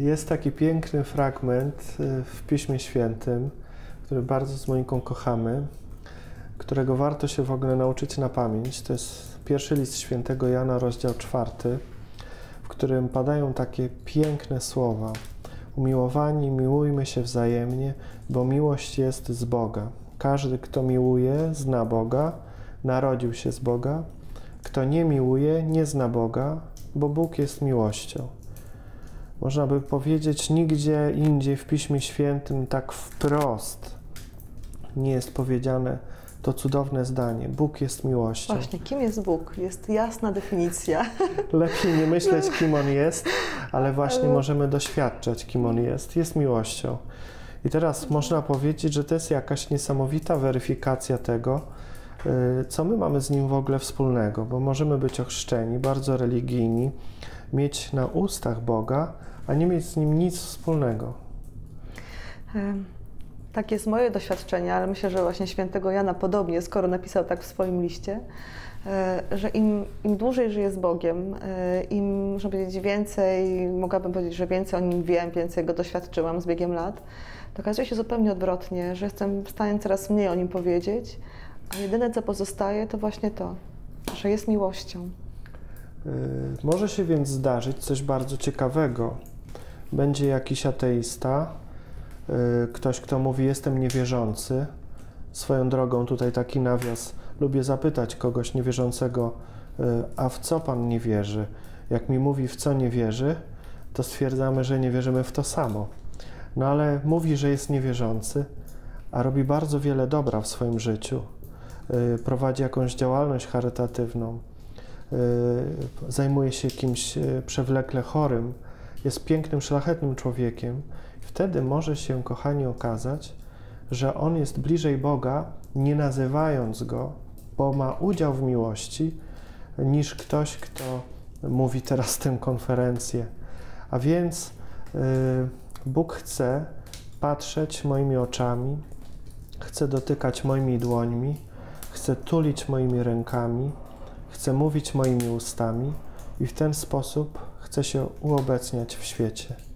Jest taki piękny fragment y, w Piśmie Świętym, który bardzo z Moniką kochamy, którego warto się w ogóle nauczyć na pamięć. To jest pierwszy list świętego Jana, rozdział czwarty, w którym padają takie piękne słowa. Umiłowani, miłujmy się wzajemnie, bo miłość jest z Boga. Każdy, kto miłuje, zna Boga, narodził się z Boga. Kto nie miłuje, nie zna Boga, bo Bóg jest miłością. Można by powiedzieć, nigdzie indziej w Piśmie Świętym tak wprost nie jest powiedziane to cudowne zdanie. Bóg jest miłością. Właśnie, kim jest Bóg? Jest jasna definicja. Lepiej nie myśleć, kim On jest, ale właśnie możemy doświadczać, kim On jest. Jest miłością. I teraz można powiedzieć, że to jest jakaś niesamowita weryfikacja tego, y, co my mamy z Nim w ogóle wspólnego, bo możemy być ochrzczeni, bardzo religijni, mieć na ustach Boga, a nie mieć z Nim nic wspólnego. Tak jest moje doświadczenie, ale myślę, że właśnie świętego Jana podobnie, skoro napisał tak w swoim liście, e, że im, im dłużej żyję z Bogiem, e, im, można powiedzieć, więcej, mogłabym powiedzieć, że więcej o Nim wiem, więcej Go doświadczyłam z biegiem lat, to okazuje się zupełnie odwrotnie, że jestem w stanie coraz mniej o Nim powiedzieć, a jedyne, co pozostaje, to właśnie to, że jest miłością. E, może się więc zdarzyć coś bardzo ciekawego. Będzie jakiś ateista, Y, ktoś, kto mówi, jestem niewierzący. Swoją drogą, tutaj taki nawias, lubię zapytać kogoś niewierzącego, y, a w co pan nie wierzy? Jak mi mówi, w co nie wierzy, to stwierdzamy, że nie wierzymy w to samo. No ale mówi, że jest niewierzący, a robi bardzo wiele dobra w swoim życiu. Y, prowadzi jakąś działalność charytatywną, zajmuje się kimś przewlekle chorym, jest pięknym, szlachetnym człowiekiem Wtedy może się, kochani, okazać, że on jest bliżej Boga, nie nazywając go, bo ma udział w miłości, niż ktoś, kto mówi teraz tę konferencję. A więc yy, Bóg chce patrzeć moimi oczami, chce dotykać moimi dłońmi, chce tulić moimi rękami, chce mówić moimi ustami i w ten sposób chce się uobecniać w świecie.